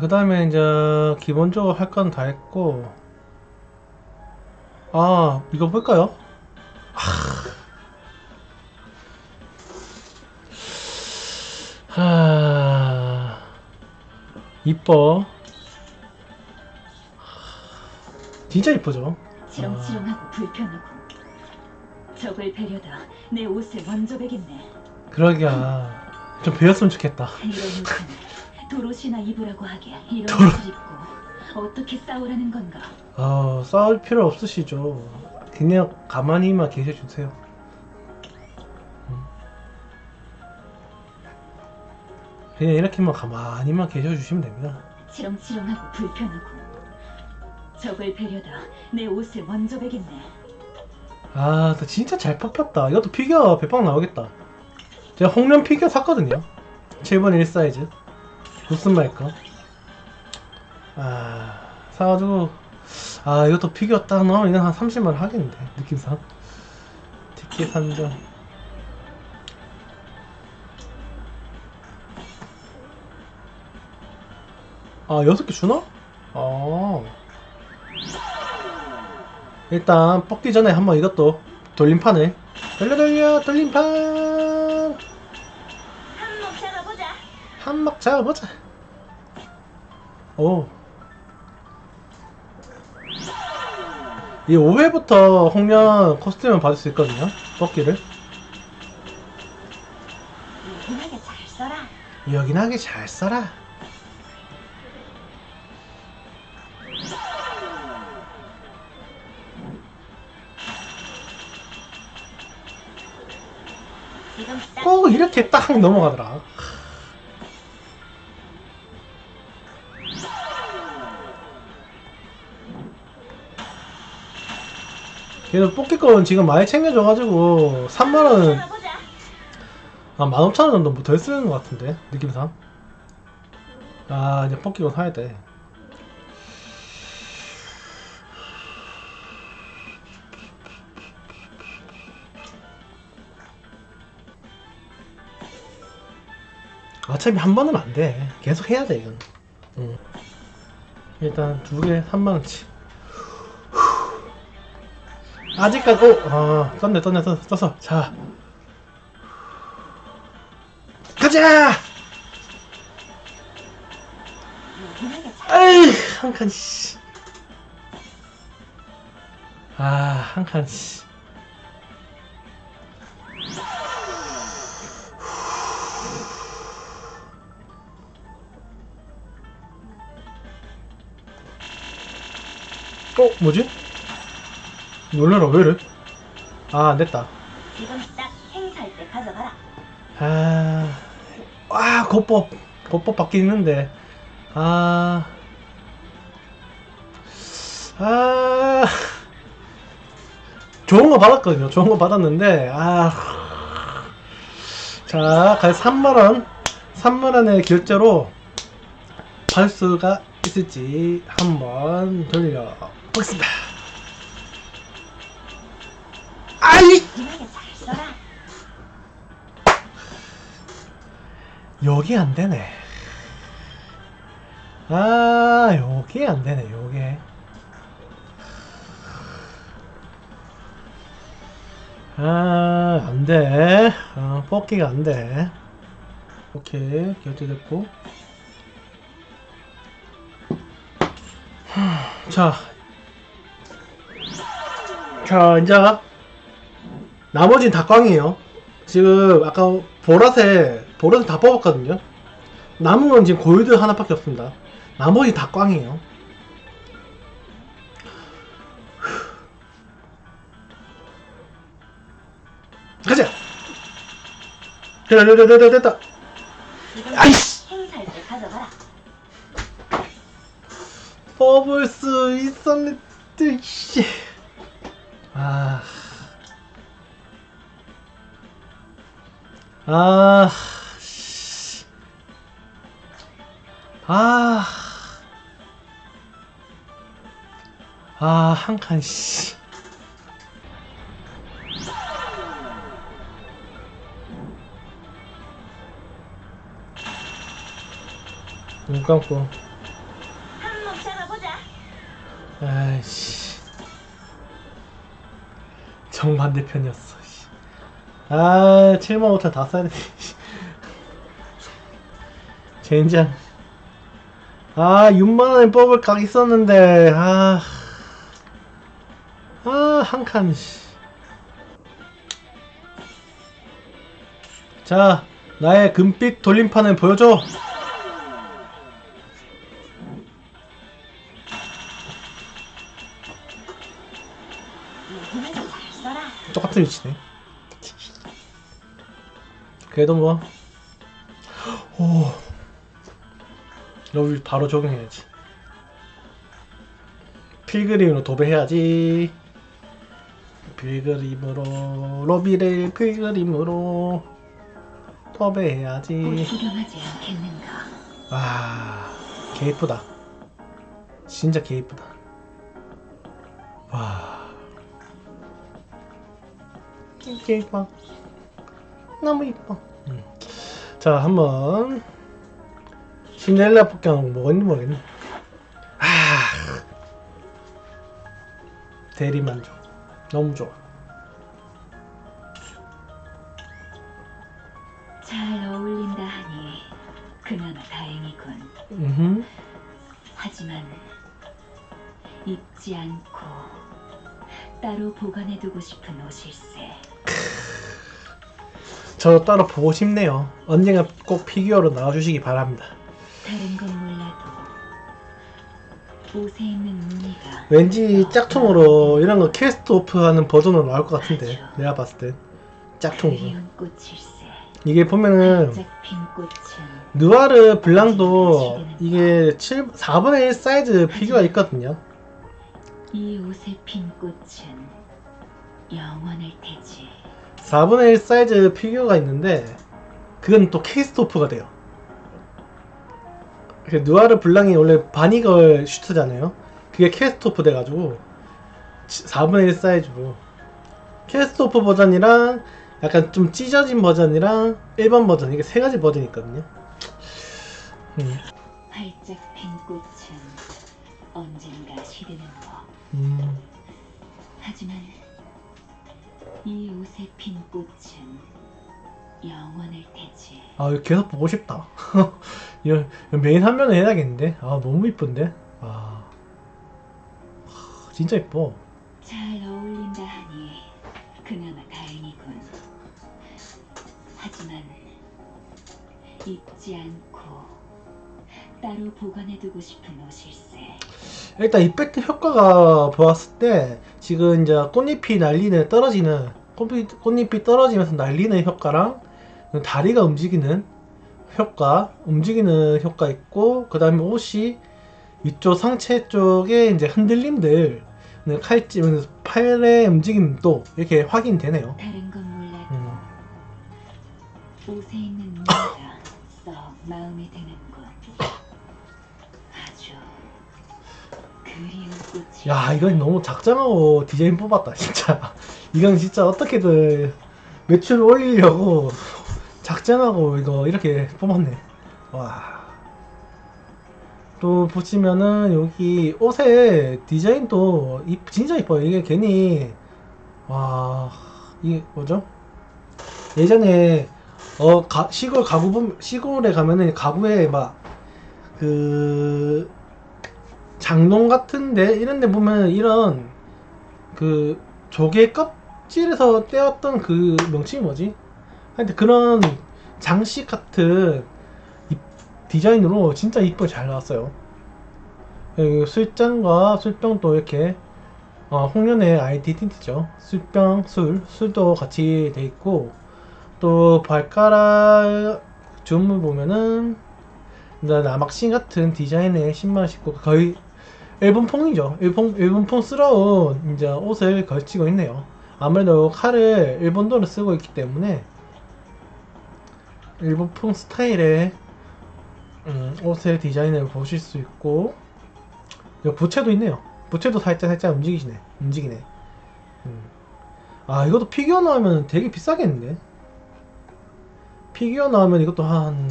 그 다음에 이제 기본적으로 할 건 다 했고. 아 이거 볼까요? 하... 하... 이뻐. 진짜 이쁘죠? 지렁지렁하고 불편하고. 적을 배려다 내 옷을 먼저 베겠네. 그러기야 좀 배웠으면 좋겠다. 이런 옷은 도롯이나 입으라고 하기에 이런 옷을 입고 어떻게 싸우라는 건가 아 싸울 필요 없으시죠 그냥 가만히만 계셔주세요 음. 그냥 이렇게만 가만히만 계셔주시면 됩니다 지렁지렁하고 불편하고 적을 배려다 내 옷을 먼저 베겠네 아, 나 진짜 잘 뽑혔다. 이것도 피규어 배빵 나오겠다. 제가 홍련 피규어 샀거든요. 7번 1 사이즈. 무슨 말까? 아, 사가지고, 아, 이것도 피규어 딱 나오면 이건 한 30만 하겠는데, 느낌상. 티켓 한 장. 아, 여섯 개 주나? 아. 일단 뽑기 전에 한번 이것도 돌림판을 돌려 돌려 돌림판 한몫 잡아보자 한막 잡아보자 오. 이 5회부터 홍련 코스튬을 받을 수 있거든요 뽑기를. 요긴하게 잘 써라. 여긴하게 잘 써라. 꼭 이렇게 딱 넘어가더라 그래도 뽑기권 지금 많이 챙겨줘가지고 3만원. 잡아보자. 한 15,000원 정도 뭐더 쓰는 것 같은데 느낌상. 아 이제 뽑기권 사야 돼. 어차피 한 번은 안 돼. 계속 해야 돼 이건. 응. 일단 두 개 3만원치 아직까지 오! 아 떴네 떴네 떴어 떴어 자 가자! 아이, 한 칸, 씨. 아, 한 칸, 씨. 어, 뭐지? 놀래라, 왜 이래? 아, 안 됐다. 지금 딱 행사할 때 가져가라 아, 와, 고법, 고법 받긴 있는데, 아, 아, 좋은 거 받았거든요. 좋은 거 받았는데, 아, 자, 가 3만원, 3만원의 결제로 받을 수가 있을지 한번 돌려 보겠습니다. 아이! 요게 안 되네. 아, 요게 안 되네, 요게. 아, 안 돼. 아, 뽑기가 안 돼. 오케이, 결제됐고. 하, 자. 자, 이제, 나머지는 다 꽝이에요. 지금, 아까 보라색, 보라색 다 뽑았거든요. 남은 건 지금 골드 하나밖에 없습니다. 나머지 다 꽝이에요. 가자! 됐다, 됐다, 됐다, 됐다. 아이씨! 뽑을 수 있었는데, 씨. 아. 아. 씨. 아. 아, 한 칸, 씨. 눈 감고. 아이씨. 정반대편이었어. 씨. 아, 7만 5천 다 써야 돼. 씨. 젠장. 아, 6만 원에 뽑을 각 있었는데, 아. 아, 한 칸, 씨. 자, 나의 금빛 돌림판을 보여줘. 똑같은 위치네. 그래도 뭐, 오, 러비 바로 적용해야지. 필그림으로 도배해야지. 필그림으로 러비를 필그림으로 도배해야지. 곧 구경하지 않겠는가? 와, 개 이쁘다. 진짜 개 이쁘다. 와, 개 이뻐. 너무 이뻐. 음. 자, 한번 신데렐라 뭐가 있는지 모르겠네. 아, 대리만족. 너무 좋아. 잘 어울린다 하니 그나마 다행이군. 음, 하지만 입지 않고 따로 보관해두고 싶은 옷일세. 저 따로 보고 싶네요. 언젠가 꼭 피규어로 나와주시기 바랍니다. 다른 건 몰라도 옷에 있는 무늬가 왠지 짝퉁으로 이런 거 캐스트 오프 하는 버전으로 나올 것 같은데 내가 봤을 땐 짝퉁으로 그리운 꽃일세. 이게 보면은 반짝 핀 꽃은 느와르 블랑도 이게 7, 4분의 1 사이즈 피규어가 있거든요 이 옷에 핀 꽃은 영원할 테지. 4분의 1 사이즈 피규어가 있는데 그건 또 캐스트 오프가 돼요. 그 느와르 블랑이 원래 바니걸 슈트잖아요. 그게 캐스트 오프 돼가지고 4분의 1 사이즈로. 캐스트 오프 버전이랑 약간 좀 찢어진 버전이랑 일반 버전 이게 세 가지 버전이 있거든요. 음, 활짝 핀 꽃은 언젠가 시드는 법. 음. 이 옷에 핀 꽃은 영원할 테지. 아 계속 보고 싶다 이거, 메인 화면에 해야겠는데 아 너무 이쁜데 아 하, 진짜 이뻐 잘 어울린다 하니 그나마 다행이군. 하지만 입지 않고 따로 보관해두고 싶은 옷일세. 일단 이펙트 효과가 보았을 때 지금 이제 꽃잎이 날리는 떨어지는 꽃잎, 꽃잎이 떨어지면서 날리는 효과랑 다리가 움직이는 효과 움직이는 효과 있고 그 다음에 옷이 위쪽 상체 쪽에 이제 흔들림들 칼집 팔의 움직임도 이렇게 확인되네요. 다른 건 몰라도 음. 옷에 있는 썩 마음에 드는 야 이건 너무 작정하고 디자인 뽑았다 진짜. 이건 진짜 어떻게든 매출 올리려고 작정하고 이거 이렇게 뽑았네. 와 또 보시면은 여기 옷의 디자인도 이- 진짜 이뻐요. 이게 괜히 와 이게 뭐죠? 예전에 어 가- 시골 가구 시골에 가면은 가구에 막그 장롱 같은데 이런 데 보면 이런 그 조개 껍질에서 떼었던 그 명칭이 뭐지? 하여튼 그런 장식 같은 이- 디자인으로 진짜 이쁘게 잘 나왔어요. 여기 술잔과 술병도 이렇게 어, 홍련의 아이디 틴트죠. 술병, 술, 술도 같이 돼 있고 또 발가락 줌을 보면은 나막신 같은 디자인의 신발 신고 거의 일본풍이죠. 일본 일본풍스러운 이제 옷을 걸치고 있네요. 아무래도 칼을 일본도를 쓰고 있기 때문에 일본풍 스타일의 음, 옷의 디자인을 보실 수 있고 부채도 있네요. 부채도 살짝 살짝 움직이시네. 움직이네. 음. 아 이것도 피규어 나오면 되게 비싸겠는데? 피규어 나오면 이것도 한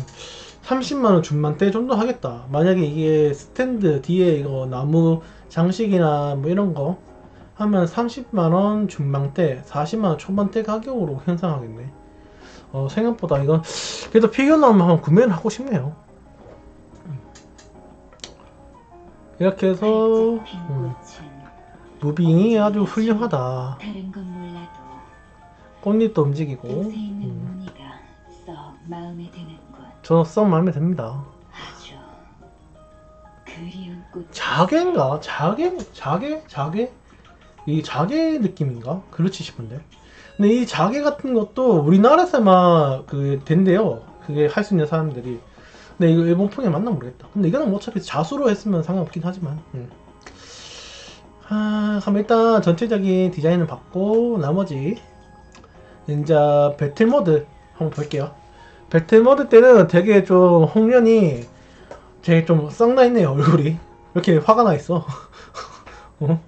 30만원 중반대 정도 하겠다. 만약에 이게 스탠드 뒤에 이거 나무 장식이나 뭐 이런 거 하면 30만원 중반대, 40만원 초반대 가격으로 형성하겠네. 어, 생각보다 이건 그래도 피규어 나오면 한번 구매를 하고 싶네요. 음. 이렇게 해서 핀 음, 무빙이 아주 훌륭하다. 꽃잎도 움직이고 음, 무늬가 썩 마음에 듭니다. 아주 그리운 꽃. 자개인가? 자개? 자개? 자개? 이 자개 느낌인가? 그렇지 싶은데. 근데 이 자개 같은 것도 우리나라에서만 그 된대요. 그게 할 수 있는 사람들이. 근데 이거 일본풍에 맞나 모르겠다. 근데 이거는 뭐 어차피 자수로 했으면 상관없긴 하지만. 음. 아, 그럼 일단 전체적인 디자인을 받고 나머지 이제 배틀 모드 한번 볼게요. 배틀 모드 때는 되게 좀 홍련이 되게 좀 썩나 있네요 얼굴이 이렇게 화가 나 있어 어?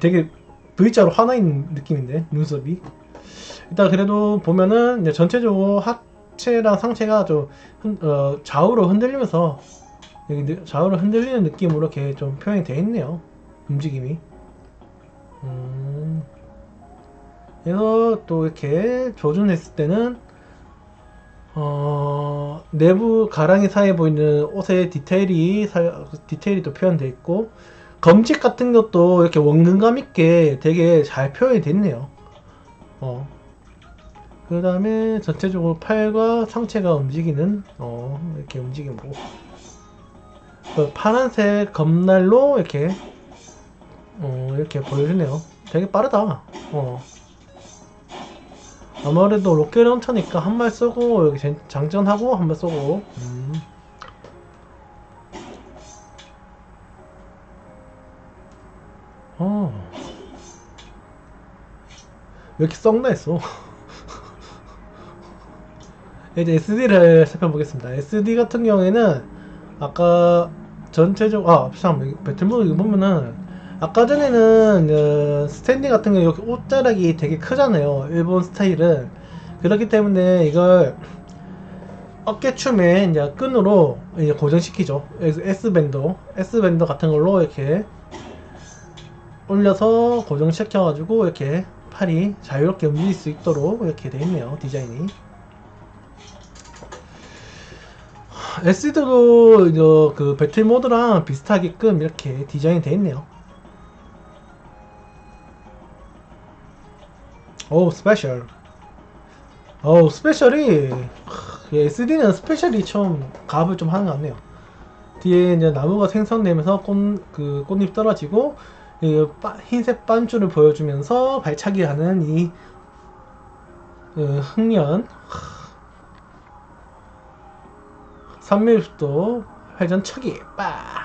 되게 V자로 화나 있는 느낌인데 눈썹이 일단 그래도 보면은 전체적으로 하체랑 상체가 좀 흔- 어, 좌우로 흔들리면서 좌우로 흔들리는 느낌으로 이렇게 좀 표현이 되어 있네요 움직임이 음. 그래서 또 이렇게 조준했을 때는 어, 내부 가랑이 사이에 보이는 옷의 디테일이 사- 디테일이 또 표현되어 있고 검직 같은 것도 이렇게 원근감 있게 되게 잘 표현이 됐네요. 어. 그 다음에 전체적으로 팔과 상체가 움직이는 어, 이렇게 움직이고 그 파란색 검날로 이렇게 어, 이렇게 보여주네요. 되게 빠르다. 어. 아무래도 로켓 런처니까 한 발 쏘고 여기 젠- 장전하고 한 발 쏘고 음. 어. 왜 이렇게 썩나 했어? 이제 SD를 살펴보겠습니다. SD 같은 경우에는 아까 전체적 아 잠깐 배틀모드 이거 보면은 아까 전에는 어, 스탠딩 같은 경우 이렇게 옷자락이 되게 크잖아요. 일본 스타일은 그렇기 때문에 이걸 어깨춤에 이제 끈으로 이제 고정시키죠. S 밴드, S 밴드 같은 걸로 이렇게 올려서 고정시켜 가지고 이렇게 팔이 자유롭게 움직일 수 있도록 이렇게 돼 있네요. 디자인이. SD도 그 배틀 모드랑 비슷하게끔 이렇게 디자인이 돼 있네요. 오 스페셜. 오 스페셜이 SD는 스페셜이 처음 가압을 좀 하는 것 같네요. 뒤에 이제 나무가 생성되면서 꽃, 그 꽃잎 떨어지고 이 빠- 흰색 반줄을 보여주면서 발차기 하는 이 어, 흑련 3밀도 회전 척이 빠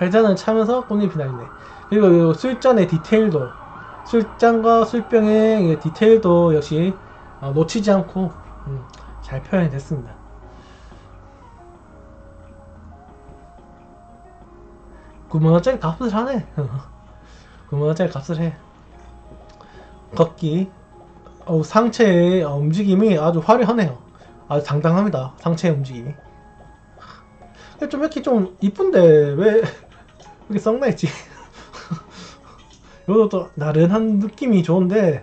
회전을 차면서 꽃잎이 날리네. 그리고 이 술잔의 디테일도 술잔과 술병의 이 디테일도 역시 어, 놓치지 않고 음, 잘 표현이 됐습니다. 9만원짜리 값을 하네. 9만원짜리 값을 해. 걷기. 어, 상체의 어, 움직임이 아주 화려하네요. 아주 당당합니다. 상체의 움직임이. 좀 이렇게 좀 이쁜데 왜 이렇게 썩나 있지? 이것도 또 나른한 느낌이 좋은데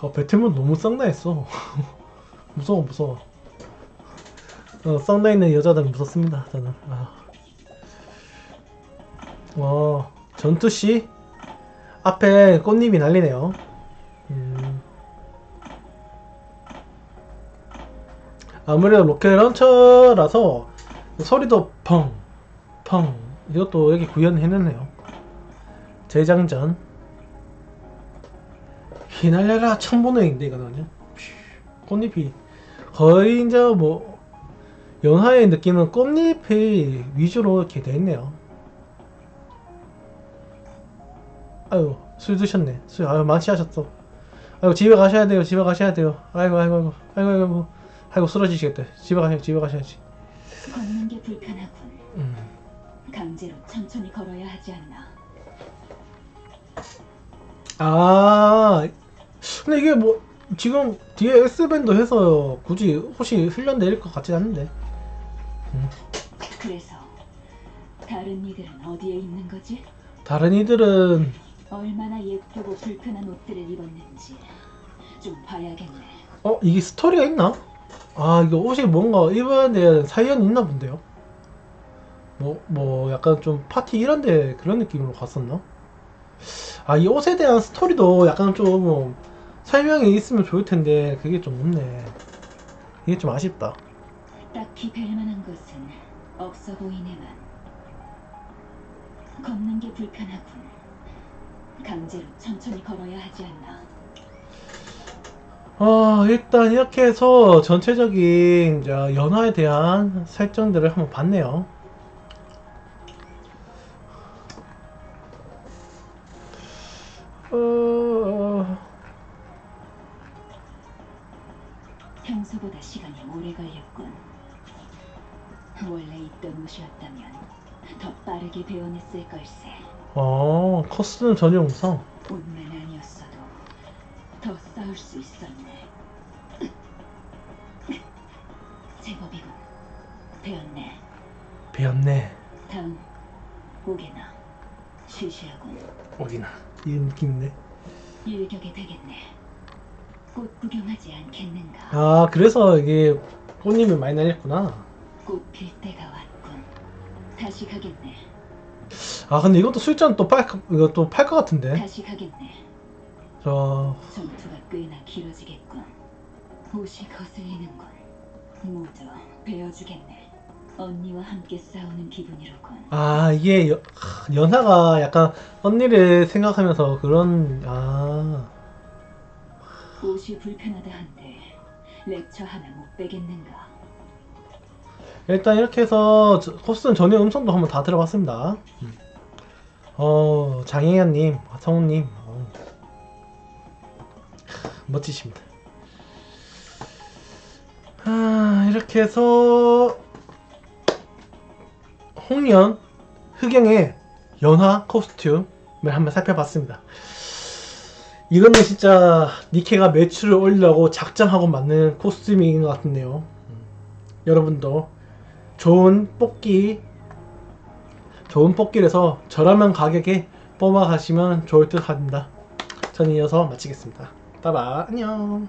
어, 배틀몬 너무 썩나 했어. 무서워 무서워. 어, 썩나 있는 여자들은 무섭습니다 저는. 아. 와 전투시? 앞에 꽃잎이 날리네요. 음. 아무래도 로켓 런처라서 소리도 펑 펑. 이것도 여기 구현해냈네요. 재장전 휘날려라 청보능인데 이거는요 꽃잎이. 거의 이제 뭐 영화의 느낌은 꽃잎이 위주로 이렇게 돼 있네요. 아유 술 드셨네. 술 아유 마취하셨어. 아이고 집에 가셔야 돼요 집에 가셔야 돼요. 아이고 아이고 아이고 아이고 아이고. 아이고 쓰러지시겠다. 집에 가셔 집에 가셔야지. 걷는 게 불편하군. 음. 강제로 천천히 걸어야 하지 않나. 아 근데 이게 뭐 지금 뒤에 S밴드 해서 굳이 혹시 훈련내릴 것 같진 않은데 그래서 다른 이들은 어디에 있는 거지? 다른 이들은 얼마나 예쁘고 불편한 옷들을 입었는지 좀 봐야겠네. 어 이게 스토리가 있나? 아 이거 옷이 뭔가 입어야 될 사연이 있나 본데요. 뭐뭐 약간 좀 파티 이런데 그런 느낌으로 갔었나? 아 이 옷에 대한 스토리도 약간 좀 설명이 있으면 좋을 텐데 그게 좀 없네. 이게 좀 아쉽다. 딱히 뵐 만한 것은 없어 보이네만. 걷는 게 불편하군. 강제로 천천히 걸어야 하지 않나. 아 일단 이렇게 해서 전체적인 연화에 대한 설정들을 한번 봤네요. 걸세. 어, 커스는 전혀 음성. 옷만 아니었어도 더 싸울 수 있었네. 제법이군. 배웠네. 배웠네. 다음 오게나 쉬쉬하군. 어디나. 이 느낌인데. 일격에 되겠네. 꽃 구경하지 않겠는가? 아, 그래서 이게 꽃님이 많이 날렸구나. 꽃 필 때가 왔군. 다시 가겠네. 아, 근데 이것도 술잔 또 팔, 이거 또 팔 것 같은데. 다시 가겠네. 저, 전투가 꽤나 길어지겠군. 옷이 거슬리는군. 모두 베어주겠네. 언니와 함께 싸우는 기분이로군. 아, 이게 여, 하, 연하가 약간 언니를 생각하면서 그런, 아. 옷이 불편하다 한데 렉처 하나 못 빼겠는가? 일단 이렇게 해서 저- 코스는 전혀 음성도 한번 다 들어봤습니다. 음. 어 장혜연님, 성우님 어. 멋지십니다. 아 이렇게 해서 홍련 흑영의 연화 코스튬을 한번 살펴봤습니다. 이거는 진짜 니케가 매출을 올리려고 작정하고 만든 코스튬인 것 같은데요. 음. 여러분도 좋은 뽑기 좋은 뽑기에서 저렴한 가격에 뽑아가시면 좋을 듯 합니다. 저는 이어서 마치겠습니다. 따바 안녕